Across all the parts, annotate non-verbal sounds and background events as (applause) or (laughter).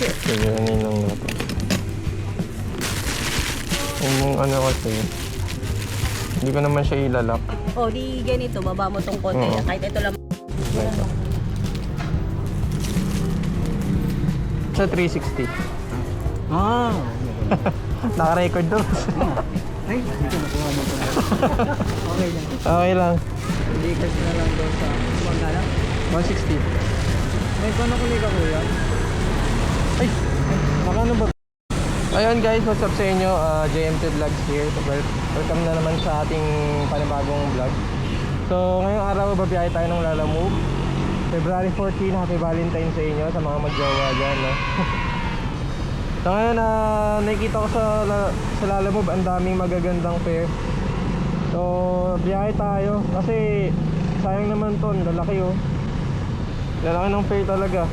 Sige, aninang na to. Yung ano kasi, hindi ko naman siya ilalak. O, di ganito, baba mo tong konti Oo. Kahit ito lang. Ito. Sa 360. Ah! (laughs) Naka-record doon. Ay, dito nakuha mo ko na. Okay lang. okay lang. Hindi kasi na lang doon sa Bangala. 160. May paano ko ka kuya? Ay! Nakano ba? Ayun guys, what's up sa inyo? Uh, JMT Vlogs here. Welcome na naman sa ating panibagong vlog. So, ngayong araw babiyahe tayo ng Lala Move. February 14, Happy Valentine sa inyo, sa mga magjowa dyan. No? (laughs) so ngayon, uh, nakikita ko sa, sa Lala Move, ang daming magagandang fair. So, biyahe tayo. Kasi, sayang naman to, lalaki oh. Lalaki ng fair talaga.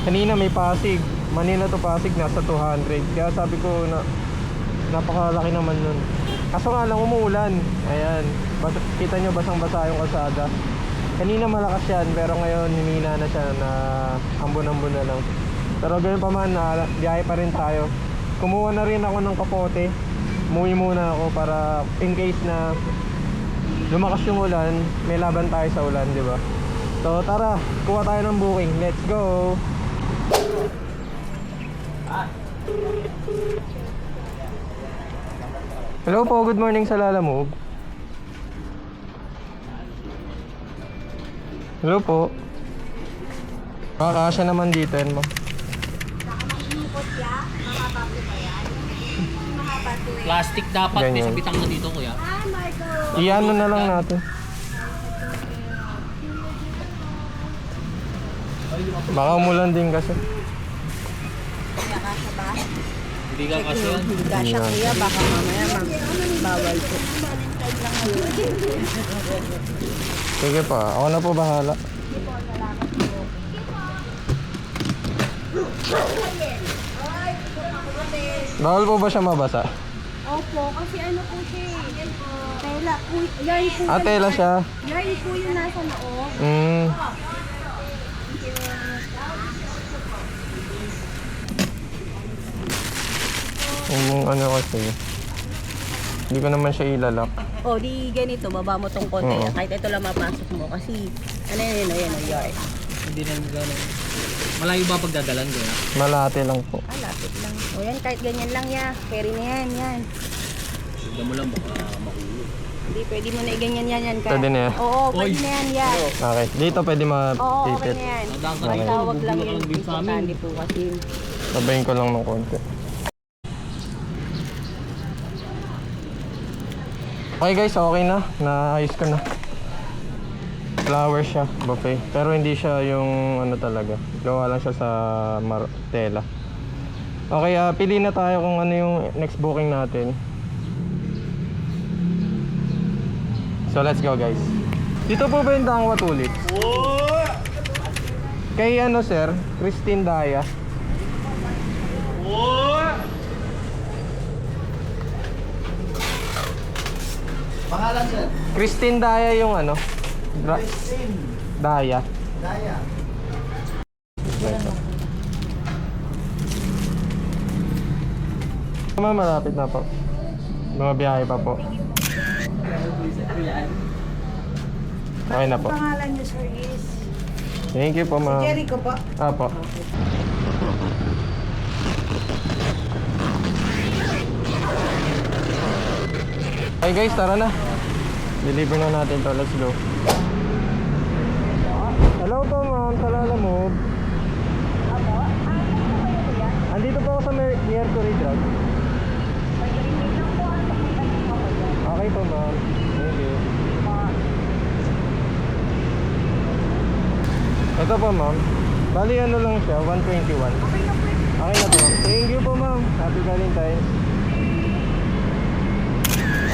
Kanina may Pasig. Manila to Pasig nasa 200. Kaya sabi ko na napakalaki naman nun. Kaso nga lang umuulan. Ayan. Bas kita nyo basang-basa yung kalsada. Kanina malakas yan pero ngayon hinina na siya na ambon-ambon na lang. Pero ganyan pa man, na biyahe pa rin tayo. Kumuha na rin ako ng kapote. Umuwi muna ako para in case na lumakas yung ulan, may laban tayo sa ulan, di ba? So tara, kuha tayo ng booking. Let's go! Hello po, good morning sa Lala Move. Hello po. Makakasya naman dito yan, ma'am. Plastic dapat may Ganyan. sabitang na dito kuya. Iano na lang natin. Baka umulan din kasi. Hindi ka kasi yan. Hindi ka siya kuya, baka mamaya mag bawal po. Sige pa, ako na po bahala. Bawal po ba siya mabasa? Opo, kasi ano po siya eh. Tela po, yarn po. Ah, tela siya. Yarn po yung nasa loob. Mm. Yung ano kasi, hindi ko naman siya ilalak. O, di ganito, baba mo tong konti Oo. Kahit ito lang mapasok mo. Kasi, ano yun, yun, yun, yarn. Hindi na gano'n. Malayo ba pagdadalan kuya? Malate lang po. Ah, lapit lang. O yan, kahit ganyan lang ya. Carry na yan, yan. Tignan mo lang baka. Hindi, pwede mo na i-ganyan yan, yan. Ka. Pwede na yan? Oo, pwede Oy. na yan, yan. Okay, dito pwede Oo, okay ma-tipit. na yan. Okay. Tawag lang yun. din sa amin. Importante po kasi. Sabayin ko lang ng konti. Okay guys, okay na. Naayos ko na. Flower siya, buffet. Pero hindi siya yung ano talaga. Gawa lang siya sa mar- tela. Okay, ah, pili na tayo kung ano yung next booking natin. So let's go guys. Dito po ba yung Dangwa Tulips? Kay ano sir, Christine Daya. Pangalan sir? Christine Daya yung ano? Dra- Sin. Daya. Daya. Ma'am, malapit na po. Mga biyahe pa po. Okay na po. pangalan niyo, sir, is Thank you po, ma'am. Jericho po. Apo. Okay guys, tara na. Deliver na natin to. Let's go. Hello po, ma'am. Sa Lala Move. Andito po ako sa Mer- Mercury Drug. Okay po, ma'am. Thank you. Ito po, ma'am. Bali, ano lang siya, 121. Okay na po. Thank you po, ma'am. Happy Valentine's.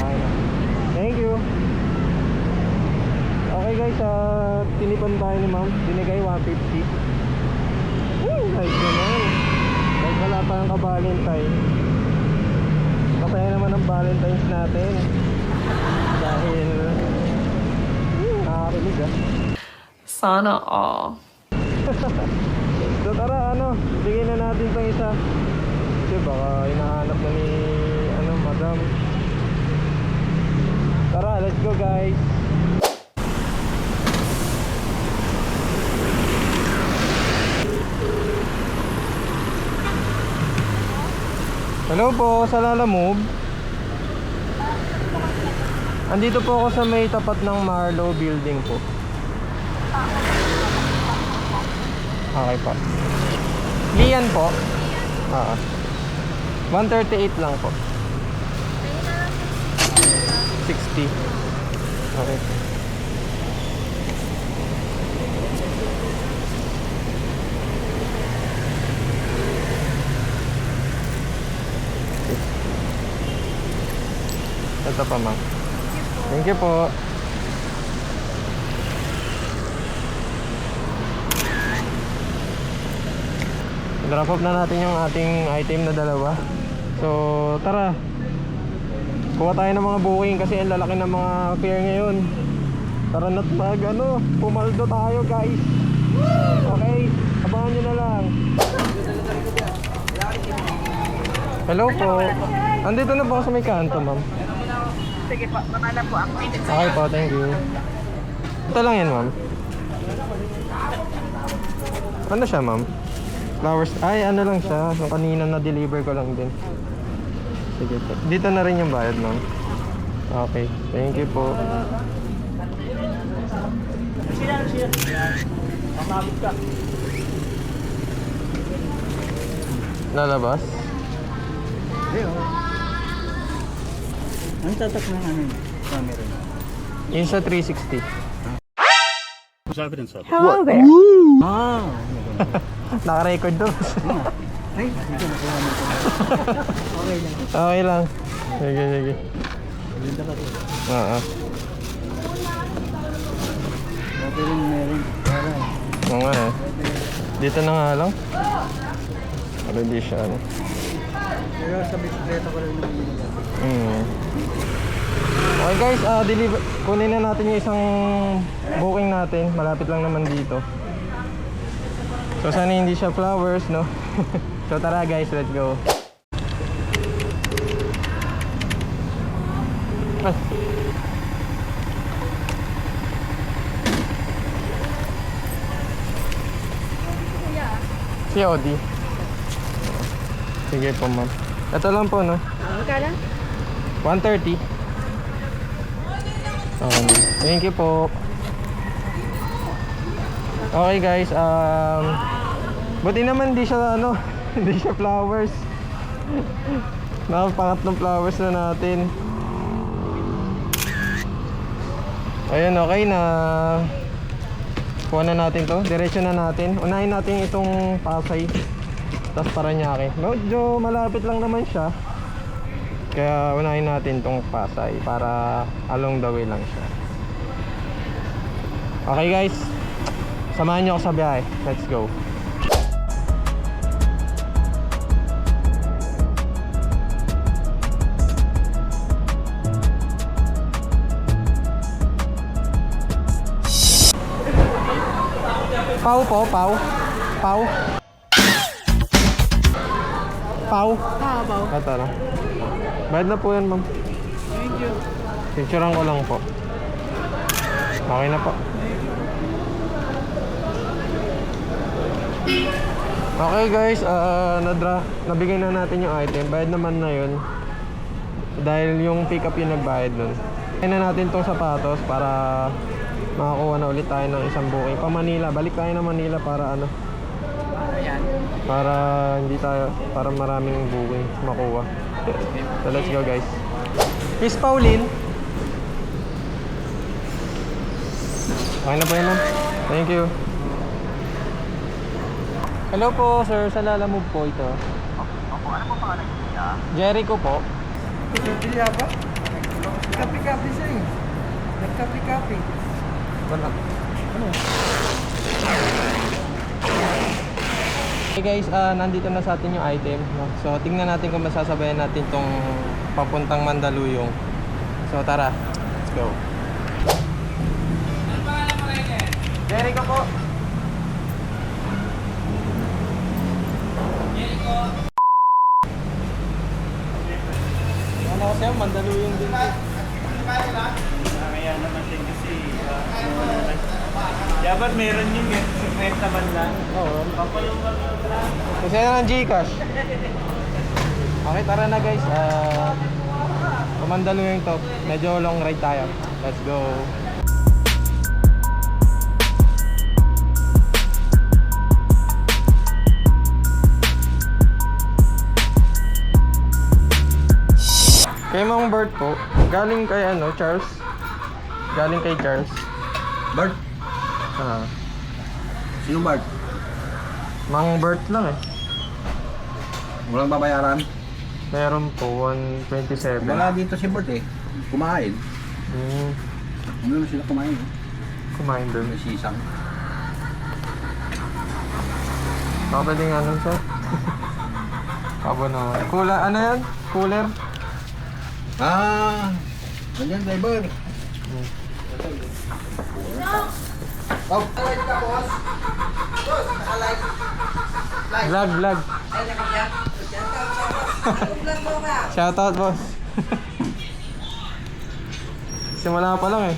Okay na. Thank you. Okay guys, ah, tinipan tayo ni ma'am. Binigay 150. Woo! Nice naman. Kahit wala pa ang ka-Valentine. Masaya naman ang Valentine's natin. Dahil... Woo! Nakakakilig ah. Sana all. (laughs) So tara, ano, tara. Kasi baka hinahanap na ni, ano, madam. Tara, let's go guys. Hello po, sa Lala Move. Andito po ako sa may tapat ng Marlow Building po. Okay po. Lian po. Ah. 138 lang po. 60. Okay. Ito pa ma'am. Thank you po. Drop off na natin yung ating item na dalawa. So, tara. Kuha tayo ng mga booking kasi ang lalaki ng mga fare ngayon. Tara na't mag ano, pumaldo tayo guys. Okay, abangan nyo na lang. Hello po. Andito na po sa may kanto, ma'am. Sige po, mamala po ako. Okay po, thank you. Ito lang yan, ma'am. Ano siya, ma'am? Flowers. Ay, ano lang siya. Yung kanina na-deliver ko lang din. Sige po. Dito na rin yung bayad, ma'am. Okay. Thank you po. Lalabas? Hindi, oh. Ang tatak ng ano yun? Camera. Yung sa 360. Hello there. Ah! (laughs) Naka-record daw. Ay, dito nakuha mo ito. Okay lang. okay lang. Sige, sige. Ganda ka rin. Oo. Okay rin meron. Para. Oo nga eh. Dito na nga lang. Pero di siya ano. Pero sa bisikleta ko naman nila. Mm. Okay guys, ah deliver kunin na natin yung isang booking natin. Malapit lang naman dito. So sana hindi siya flowers, no? (laughs) so tara guys, let's go. Ay. Si Odi. Sige po, ma'am. Ito lang po, no? Magkala? 130. Okay. Thank you po. Okay guys, um buti naman di siya ano, (laughs) hindi siya flowers. Nakapangatlong flowers na natin. Ayun, okay na. Kuha na natin to. Diretso na natin. Unahin natin itong Pasay. Tapos Paranaque. Medyo malapit lang naman siya. Kaya unahin natin tong Pasay para along the way lang siya. Okay guys. Samahan niyo ako sa biyahe. Let's go. Pau po, pau. Pau. Pau. Habaw. Ito na. Bayad na po yan, ma'am. Thank you. Picturean ko lang po. Okay na po. Okay guys, ah nadra nabigay na natin yung item. Bayad naman na yun. Dahil yung pick up yung nagbayad nun. Kaya na natin tong sapatos para makakuha na ulit tayo ng isang booking. Pa Manila, balik tayo ng Manila para ano. Para hindi tayo, para maraming booking makuha. So let's go guys. Miss Pauline. Okay na po yun ma'am. Thank you. Hello po sir, sa Lala Move po ito. Opo, ano po pangalan niya? Jericho po. Pili ba? Kapi-kapi siya eh. Nagkapi-kapi. Wala. Ano? Hey guys, ah nandito na sa atin yung item. No? So, tingnan natin kung masasabayan natin tong papuntang Mandaluyong. So, tara. Let's go. Jericho po. Kaya Mandaluyong din. Kaya naman din kasi, ah, dapat meron yung eh, 50 man lang. Oo. Papalungan lang. Kasi na ng Gcash. Okay, tara na guys. Uh, Mandaluyong to. Medyo long ride tayo. Let's go. Kay Mang Bert po, galing kay ano, Charles? Galing kay Charles. Bart? Ah, Sino Bart? Mang Bert lang eh. Walang babayaran? Meron po, 127. Wala dito si Bart eh. Kumain. Hmm, Ano na sila kumain eh. kumain doon. May sisang. Baka pwedeng ano sir? Abo (laughs) naman. Kula, ano yan? Cooler? Ah! Ganyan, driver. Oh, Vlog, vlog. Shoutout boss. Simula pa lang eh.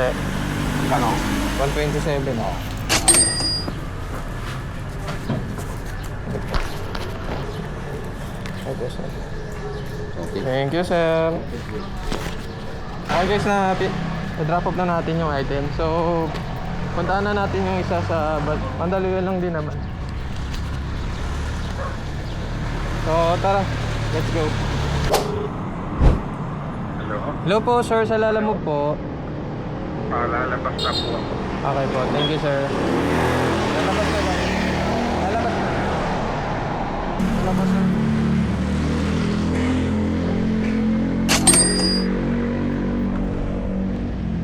Te, ano? 127. Oh. Okay, sir. Okay. Thank you, sir. Okay guys, na drop off na natin yung item. So, puntaan na natin yung isa sa Mandaluyong lang din naman. So, tara. Let's go. Hello? Hello po, sir. Sa Lalamog po. Palalabas na po ako. Okay po. Thank you, sir. Lalabas na lang. Lalabas na. Lalabas na.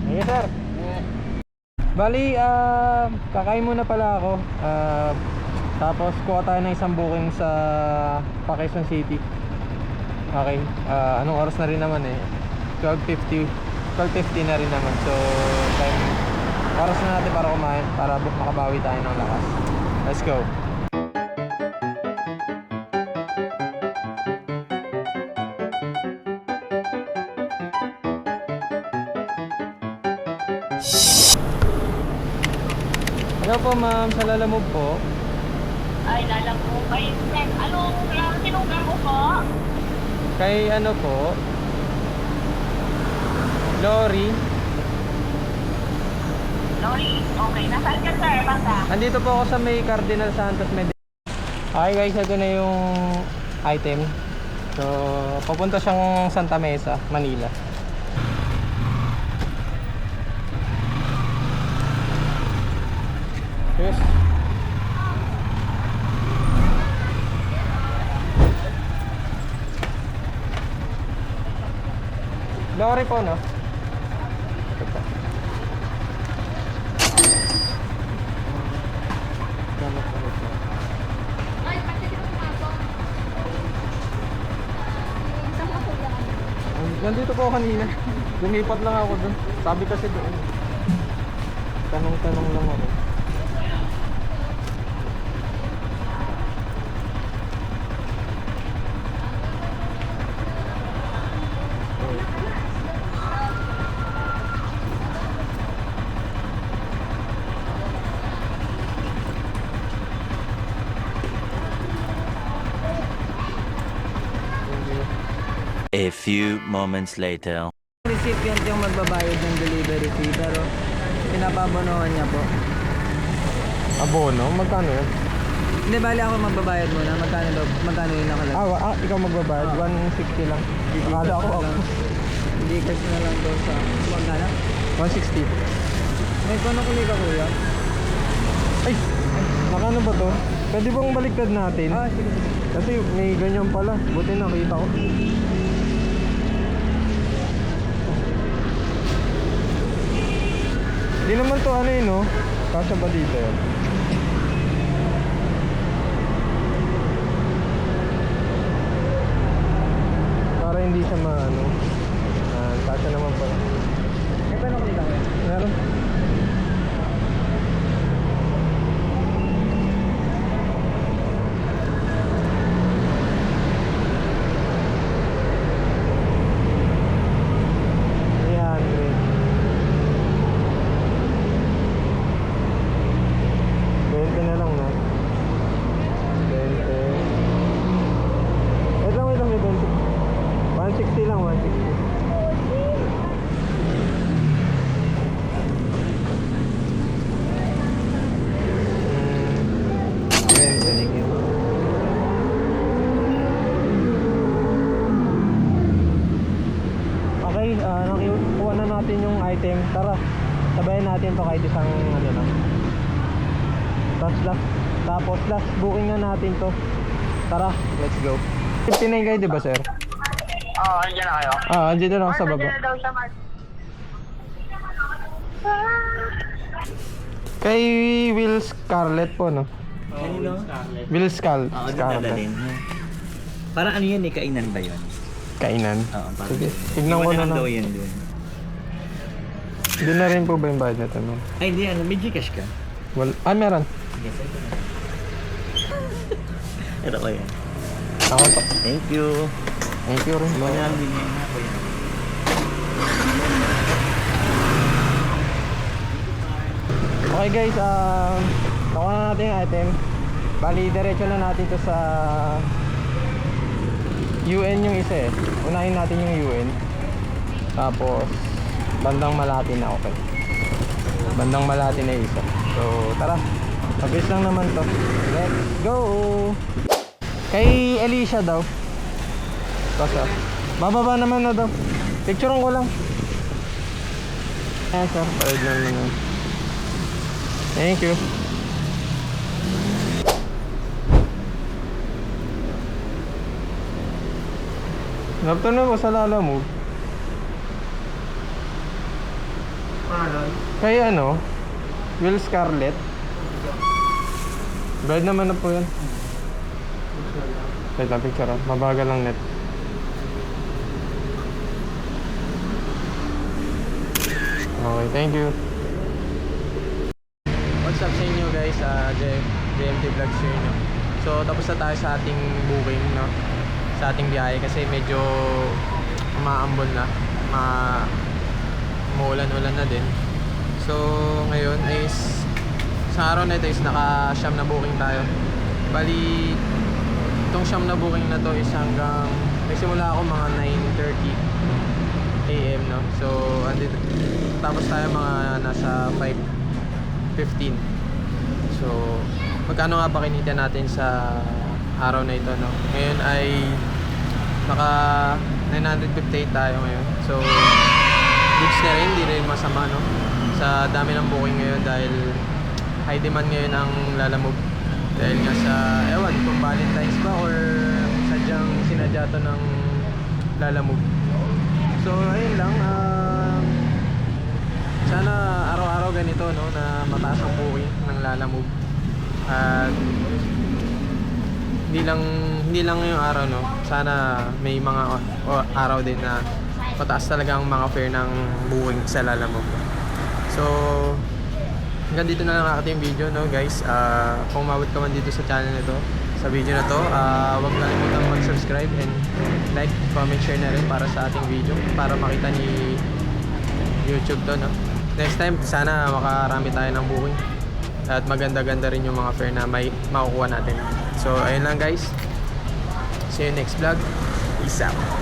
Thank you, sir. Bali, ah, kakain muna pala ako. Ah, tapos kuha tayo ng isang booking sa Quezon City. Okay. Ah, anong oras na rin naman eh? 12.50. 12.50 na rin naman. So, time, oras na natin para kumain para makabawi tayo ng lakas. Let's go. Hello po ma'am, sa Lalamove po. Ay, lala po. Ay, Sir, anong lang sinugar mo po? Kay ano po? Lori. Lori, okay. Nasaan ka, sir? Basta. Andito po ako sa may Cardinal Santos Med. Okay guys, ito na yung item. So, papunta siyang Santa Mesa, Manila. Lori po, no? Nandito po ako kanina. Lumipat lang ako doon. Sabi kasi doon. Tanong-tanong lang ako. A few moments later. recipient yung magbabayad ng delivery fee pero pinapabonohan niya po. Abono? Magkano yun? Hindi, bali ako magbabayad muna. Magkano, daw, magkano yung nakalagay? Ah, wa- ah ikaw magbabayad? 160 lang. Akala ko ako. Hindi kasi na lang daw sa magkano? 160. May kono kuli ka kuya? Ay! Nakano ba to? Pwede bang baliktad natin? Ah, sige. sige. Kasi may ganyan pala. Buti nakita ko. Di naman to ano yun, no? Kasya ba dito yun? Para hindi siya maano. Ah, kasya naman pala. itim. Tara, sabayan natin to kahit isang ano lang. Tapos last, tapos last booking na natin to. Tara, let's go. 59 kayo diba sir? Oo, oh, andyan na kayo. Ah, andyan na lang sa baba. Kay Will Scarlett po, no? Kanino? Will Scarlett. Oo, dadalhin. Parang ano yun eh, kainan ba yun? Kainan? Oo, parang. Sige, tignan ko na lang. daw yan dun. Doon na rin po ba yung bayad natin, ma'am? Ay, hindi, ano, may Gcash ka? Wal ah, meron. Yes, ito na. Ito ko yan. Ako to. Thank you. Thank you rin. Ano yan ako yan. Okay guys, um, nakuha na natin yung item. Bali, diretso na natin to sa UN yung isa eh. Unahin natin yung UN. Tapos, bandang Malati na okay. Bandang Malati na isa. So, tara. Mabilis lang naman to. Let's go! Kay Alicia daw. Basta. Bababa naman na daw. Picturean ko lang. Eh, sir. Bayad lang naman. Thank you. Naptan mo sa Lala Move. Kay ano? Will Scarlett. Bayad naman na po yan. Wait lang, picture ah. Mabagal lang net. Okay, thank you. What's up sa inyo guys? Uh, J- JMT Vlogs yun no? So tapos na tayo sa ating booking no? Sa ating biyahe kasi medyo umaambon na ma Umuulan-ulan na din. So ngayon is Sa araw na ito is naka siyam na booking tayo. Bali Itong siyam na booking na to is hanggang Nagsimula ako mga 9.30 AM no? So andito Tapos tayo mga nasa 5.15 So Magkano nga ba kinita natin sa Araw na ito no? Ngayon ay Naka 958 tayo ngayon. So Goods na rin, hindi rin masama no? Sa dami ng booking ngayon dahil High demand ngayon ang lalamove. Dahil nga sa Ewan kung Valentine's ba or Sadyang sinadya to ng Lalamove. So ayun lang um, Sana araw-araw ganito no na mataas ang booking ng Lalamove. At hindi lang hindi lang ngayong araw no. Sana may mga o- o- araw din na mataas talaga ang mga fare ng booking sa Lalamove. So hanggang dito na lang ang ating video no guys. Ah, kung umabot ka man dito sa channel na to, sa video na to, ah, huwag kalimutan mag-subscribe and like, comment, share na rin para sa ating video para makita ni YouTube to no. Next time sana makarami tayo ng booking at maganda-ganda rin yung mga fare na may makukuha natin. So ayun lang guys. See you next vlog. Peace out.